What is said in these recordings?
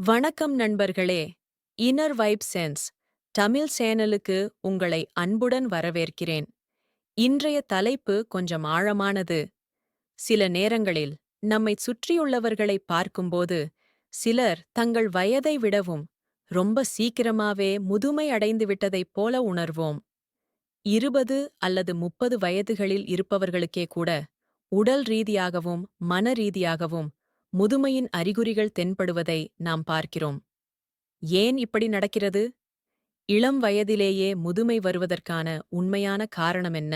வணக்கம் நண்பர்களே. Inner vibe sense Tamil சேனலுக்கு உங்களை அன்புடன் வரவேற்கிறேன். இன்றைய தலைப்பு கொஞ்சம் ஆழமானது. சில நேரங்களில் நம்மை சுற்றியுள்ளவர்களை பார்க்கும்போது சிலர் தங்கள் வயதை விடவும் ரொம்ப சீக்கிரமாவே முதுமை அடைந்து விட்டதைப் போல உணர்வோம். இருபது அல்லது முப்பது வயதுகளில் இருப்பவர்களுக்கே கூட உடல் ரீதியாகவும் மன ரீதியாகவும் முதுமையின் அறிகுறிகள் தென்படுவதை நாம் பார்க்கிறோம். ஏன் இப்படி நடக்கிறது? இளம் வயதிலேயே முதுமை வருவதற்கான உண்மையான காரணம் என்ன?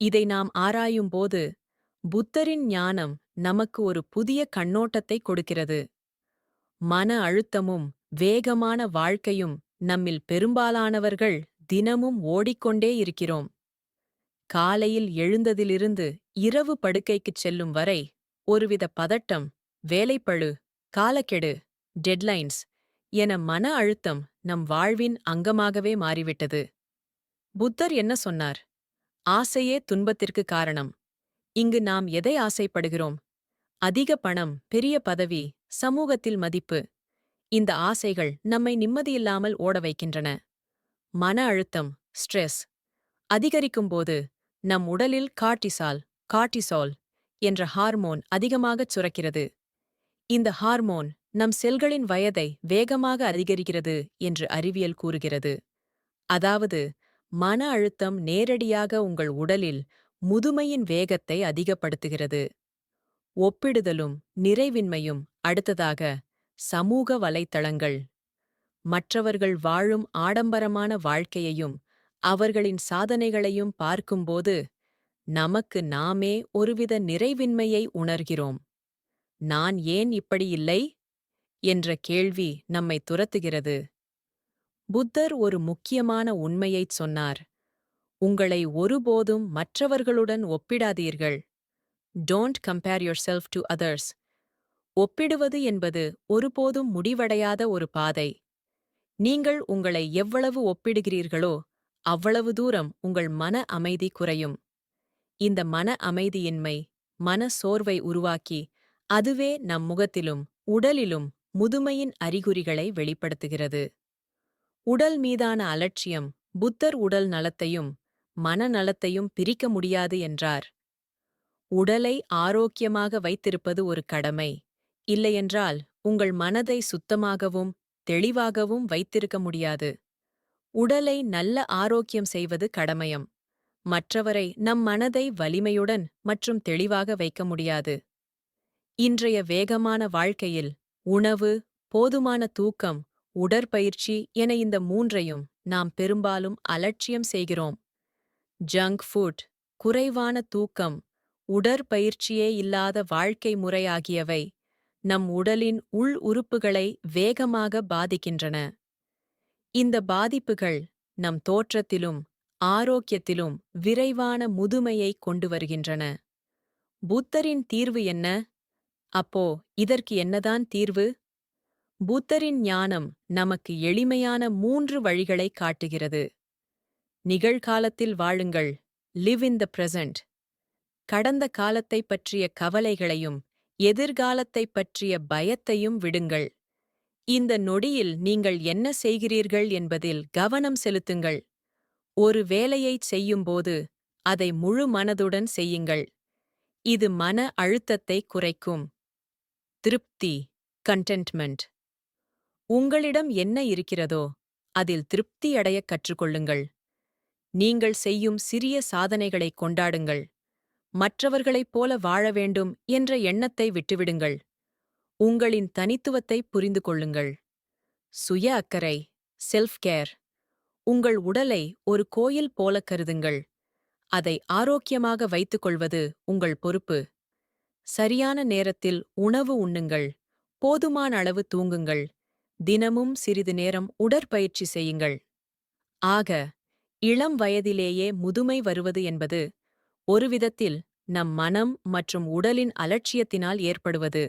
இதை நாம் ஆராயும்போது புத்தரின் ஞானம் நமக்கு ஒரு புதிய கண்ணோட்டத்தை கொடுக்கிறது. மன அழுத்தமும் வேகமான வாழ்க்கையும் நம்மில் பெரும்பாலானவர்கள் தினமும் ஓடிக்கொண்டே இருக்கிறோம். காலையில் எழுந்ததிலிருந்து இரவு படுக்கைக்குச் செல்லும் வரை ஒருவித பதட்டம் வேலைப்பழு காலக்கெடு டெட்லைன்ஸ் என மன அழுத்தம் நம் வாழ்வின் அங்கமாகவே மாறிவிட்டது. புத்தர் என்ன சொன்னார்? ஆசையே துன்பத்திற்கு காரணம். இங்கு நாம் எதை ஆசைப்படுகிறோம்? அதிக பணம் பெரிய பதவி சமூகத்தில் மதிப்பு. இந்த ஆசைகள் நம்மை நிம்மதியில்லாமல் ஓட வைக்கின்றன. மன அழுத்தம் ஸ்ட்ரெஸ் அதிகரிக்கும்போது நம் உடலில் கார்டிசால் கார்டிசால் என்ற ஹார்மோன் அதிகமாகச் சுரக்கிறது. இந்த ஹார்மோன் நம் செல்களின் வயதை வேகமாக அதிகரிக்கிறது என்று அறிவியல் கூறுகிறது. அதாவது மன அழுத்தம் நேரடியாக உங்கள் உடலில் முதுமையின் வேகத்தை அதிகப்படுத்துகிறது. ஒப்பிடுதலும் நிறைவின்மையும் அடுத்ததாக சமூக வலைத்தளங்கள். மற்றவர்கள் வாழும் ஆடம்பரமான வாழ்க்கையையும் அவர்களின் சாதனைகளையும் பார்க்கும்போது நமக்கு நாமே ஒருவித நிறைவின்மையை உணர்கிறோம். நான் ஏன் இப்படி இல்லை? என்ற கேள்வி நம்மை துரத்துகிறது. புத்தர் ஒரு முக்கியமான உண்மையைச் சொன்னார். உங்களை ஒருபோதும் மற்றவர்களுடன் ஒப்பிடாதீர்கள். Don't compare yourself to others ஒப்பிடுவது என்பது ஒருபோதும் முடிவடையாத ஒரு பாதை. நீங்கள் உங்களை எவ்வளவு ஒப்பிடுகிறீர்களோ அவ்வளவு தூரம் உங்கள் மன அமைதி குறையும். இந்த மன அமைதியின்மை மன சோர்வை உருவாக்கி அதுவே நம் முகத்திலும் உடலிலும் முதுமையின் அறிகுறிகளை வெளிப்படுத்துகிறது. உடல் மீதான அலட்சியம் புத்தர் உடல் நலத்தையும் மனநலத்தையும் பிரிக்க முடியாது என்றார். உடலை ஆரோக்கியமாக வைத்திருப்பது ஒரு கடமை. இல்லையென்றால் உங்கள் மனதை சுத்தமாகவும் தெளிவாகவும் வைத்திருக்க முடியாது. உடலை நல்ல ஆரோக்கியம் செய்வது கடமையம். மற்றவரை நம் மனதை வலிமையுடன் மற்றும் தெளிவாக வைக்க முடியாது. இன்றைய வேகமான வாழ்க்கையில் உணவு போதுமான தூக்கம் உடற்பயிற்சி என இந்த மூன்றையும் நாம் பெரும்பாலும் அலட்சியம் செய்கிறோம். ஜங்க் ஃபுட் குறைவான தூக்கம் உடற்பயிற்சியே இல்லாத வாழ்க்கை முறை ஆகியவை நம் உடலின் உள் உறுப்புகளை வேகமாக பாதிக்கின்றன. இந்த பாதிப்புகள் நம் தோற்றத்திலும் ஆரோக்கியத்திலும் விரைவான முதுமையை கொண்டு வருகின்றன. புத்தரின் தீர்வு என்ன? அப்போ இதற்கு என்னதான் தீர்வு? புத்தரின் ஞானம் நமக்கு எளிமையான மூன்று வழிகளை காட்டுகிறது. நிகழ்காலத்தில் வாழுங்கள். லிவ் இன் த பிரசன்ட் கடந்த காலத்தை பற்றிய கவலைகளையும் எதிர்காலத்தை பற்றிய பயத்தையும் விடுங்கள். இந்த நொடியில் நீங்கள் என்ன செய்கிறீர்கள் என்பதில் கவனம் செலுத்துங்கள். ஒரு வேலையைச் செய்யும்போது அதை முழு மனதுடன் செய்யுங்கள். இது மன அழுத்தத்தை குறைக்கும். திருப்தி கண்டென்ட்மெண்ட் உங்களிடம் என்ன இருக்கிறதோ அதில் திருப்தியடையக் கற்றுக்கொள்ளுங்கள். நீங்கள் செய்யும் சிறிய சாதனைகளை கொண்டாடுங்கள். மற்றவர்களைப் போல வாழ வேண்டும் என்ற எண்ணத்தை விட்டுவிடுங்கள். உங்களின் தனித்துவத்தை புரிந்து கொள்ளுங்கள் சுய அக்கறை செல்ஃப் கேர் உங்கள் உடலை ஒரு கோயில் போல கருதுங்கள். அதை ஆரோக்கியமாக வைத்துக் கொள்வது உங்கள் பொறுப்பு. சரியான நேரத்தில் உணவு உண்ணுங்கள். போதுமான அளவு தூங்குங்கள். தினமும் சிறிது நேரம் உடற்பயிற்சி செய்யுங்கள். ஆக இளம் வயதிலேயே முதுமை வருவது என்பது ஒருவிதத்தில் நம் மனம் மற்றும் உடலின் அலட்சியத்தினால் ஏற்படுவது.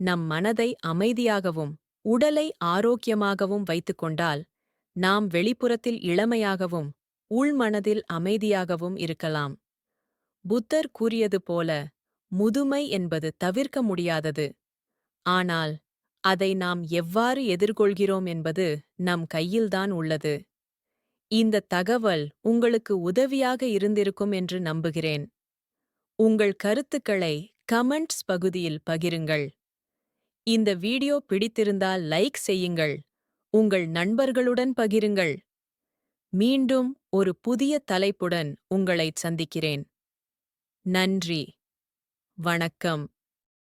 நம் மனதை அமைதியாகவும் உடலை ஆரோக்கியமாகவும் வைத்துக்கொண்டால் நாம் வெளிப்புறத்தில் இளமையாகவும் உள்மனதில் அமைதியாகவும் இருக்கலாம். புத்தர் கூறியது போல முதுமை என்பது தவிர்க்க முடியாதது. ஆனால் அதை நாம் எவ்வாறு எதிர்கொள்கிறோம் என்பது நம் கையில்தான் உள்ளது. இந்த தகவல் உங்களுக்கு உதவியாக இருந்திருக்கும் என்று நம்புகிறேன். உங்கள் கருத்துக்களை கமெண்ட்ஸ் பகுதியில் பகிருங்கள். இந்த வீடியோ பிடித்திருந்தால் லைக் செய்யுங்கள். உங்கள் நண்பர்களுடன் பகிருங்கள். மீண்டும் ஒரு புதிய தலைப்புடன் உங்களைச் சந்திக்கிறேன். நன்றி. வணக்கம்.